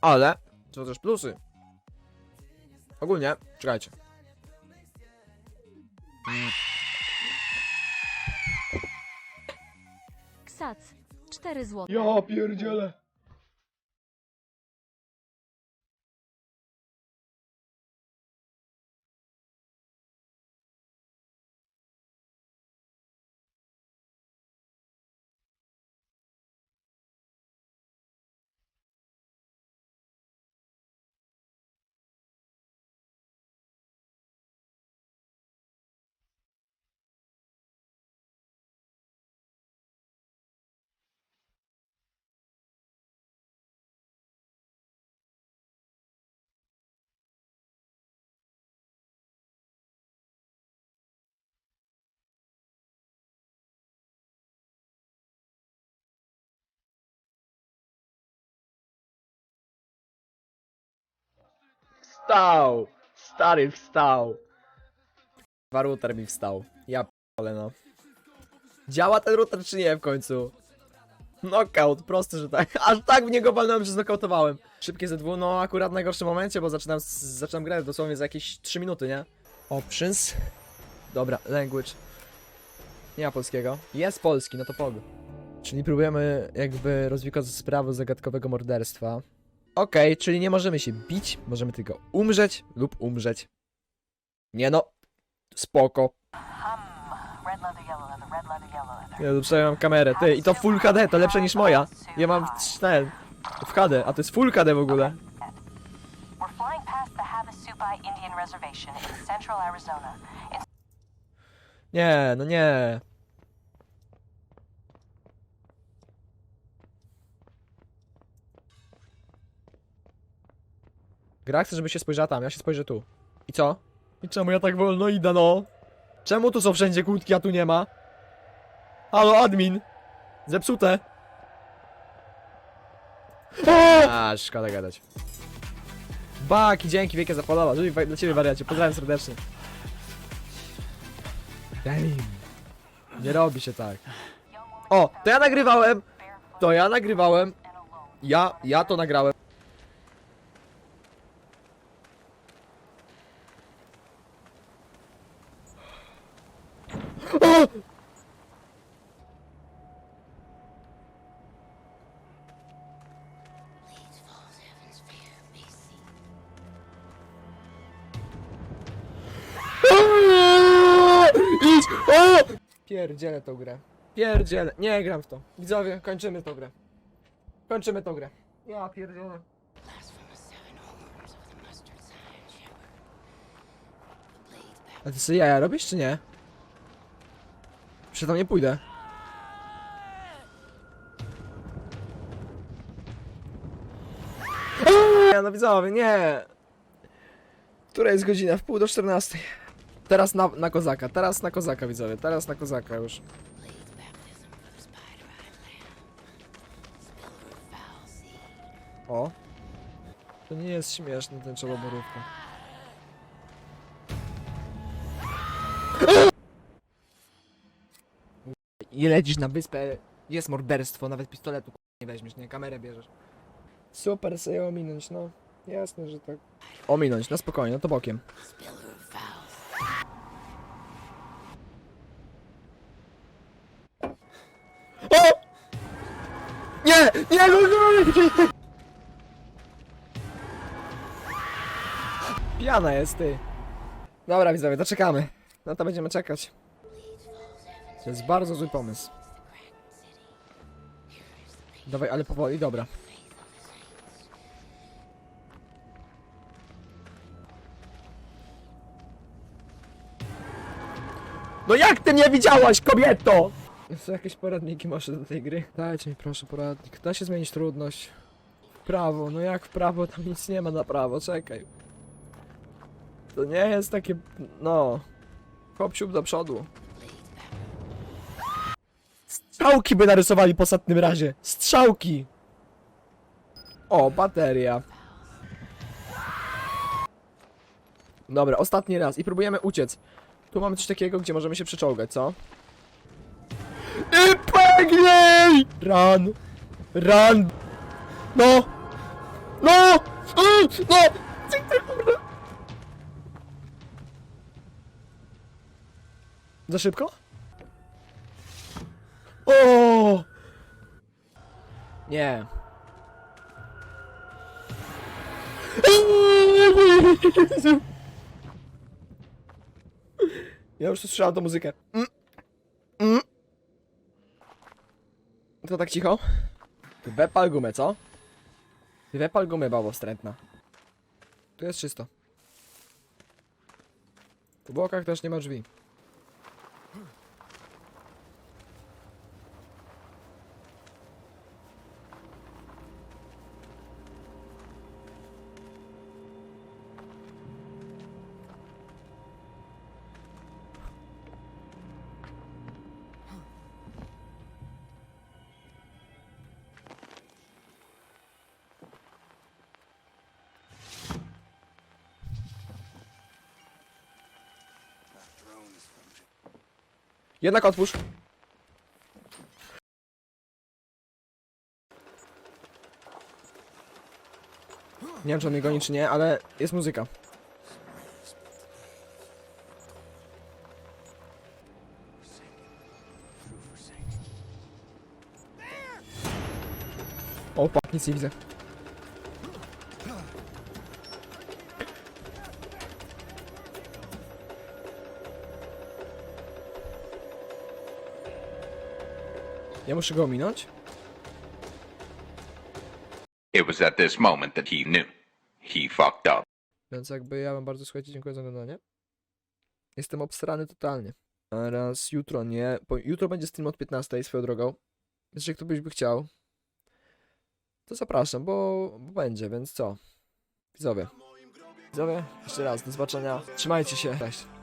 Ale są też plusy. Ogólnie, czekajcie. Ksac. 4 zł. Ja pierdzielę. Wstał! Stary wstał. Chyba router mi wstał. Ja p***le no. Działa ten router czy nie w końcu? Knockout, proste, że tak. Aż tak w niego walnąłem, że znokautowałem. Szybkie ZW, no akurat w najgorszym momencie, bo zaczynam, zaczynam grać dosłownie za jakieś 3 minuty, nie? Options. Dobra, language. Nie ma polskiego. Jest polski, no to pog. Czyli próbujemy jakby rozwikłać sprawę zagadkowego morderstwa. Okej, czyli nie możemy się bić, możemy tylko umrzeć lub umrzeć. Nie no, spoko. Ja tu przejmę kamerę, ty, i to Full HD, to lepsze niż moja. Ja mam ten, w HD, a to jest Full HD w ogóle. Nie, no nie. Gra chce, żeby się spojrzała tam, ja się spojrzę tu. I co? I czemu ja tak wolno idę, no? Czemu tu są wszędzie kłódki, a tu nie ma? Halo, admin! Zepsute! A, szkoda gadać. Baki, dzięki wielkie za followa. Dla ciebie wariacie, pozdrawiam serdecznie. Damn. Nie robi się tak. O, to ja nagrywałem! To ja nagrywałem. Ja, ja to nagrałem. Pierdzielę tą grę. Pierdzielę. Nie gram w to. Widzowie, kończymy tą grę. Kończymy tą grę. Ja pierdzielę. A ty sobie jaja robisz, czy nie? Przecież tam nie pójdę. Nie, no widzowie, nie. Która jest godzina? W pół do 14. Teraz na, na kozaka, teraz na kozaka widzowie, teraz na kozaka już. O. To nie jest śmieszne ten czołoborówka. I lecisz na wyspę, jest morderstwo, nawet pistoletu nie weźmiesz, nie, kamerę bierzesz. Super, sobie ominąć, no. Jasne, że tak. Ominąć, na spokojnie, no to bokiem. Nie! Nie! Nie! Pijana jest, ty. Dobra, widzowie, to czekamy. No to będziemy czekać. To jest bardzo zły pomysł. Dawaj, ale powoli, dobra. No jak ty mnie widziałaś, kobieto? Są jakieś poradniki może do tej gry? Dajcie mi proszę poradnik. Da się zmienić trudność. W prawo, no jak w prawo? Tam nic nie ma na prawo, czekaj. To nie jest takie, no... Hop siup do przodu. Strzałki by narysowali po ostatnim razie. Strzałki! O, bateria. Dobra, ostatni raz i próbujemy uciec. Tu mamy coś takiego, gdzie możemy się przeczołgać, co? I pękniej! Run! Run! No! No! No! Kurde. Za szybko? O! Nie. Ja już słyszałem tą muzykę. Mm. To tak cicho? Wepal gumę, co? Wepal gumę, babo wstrętna. Tu jest czysto. W bokach też nie ma drzwi. Jednak otwórz. Nie wiem, czy on mnie goni, czy nie, ale jest muzyka. O, pak, nic nie widzę. Ja muszę go ominąć? It was at this moment that he knew. He fucked up. Więc jakby ja wam bardzo słuchajcie, dziękuję za oglądanie. Jestem obstrany totalnie. A raz jutro nie. Jutro będzie stream od 15 swoją drogą. Więc jeżeli ktoś by chciał, to zapraszam, bo, bo będzie, więc co? Widzowie. Widzowie, jeszcze raz, do zobaczenia. Trzymajcie się. Cześć.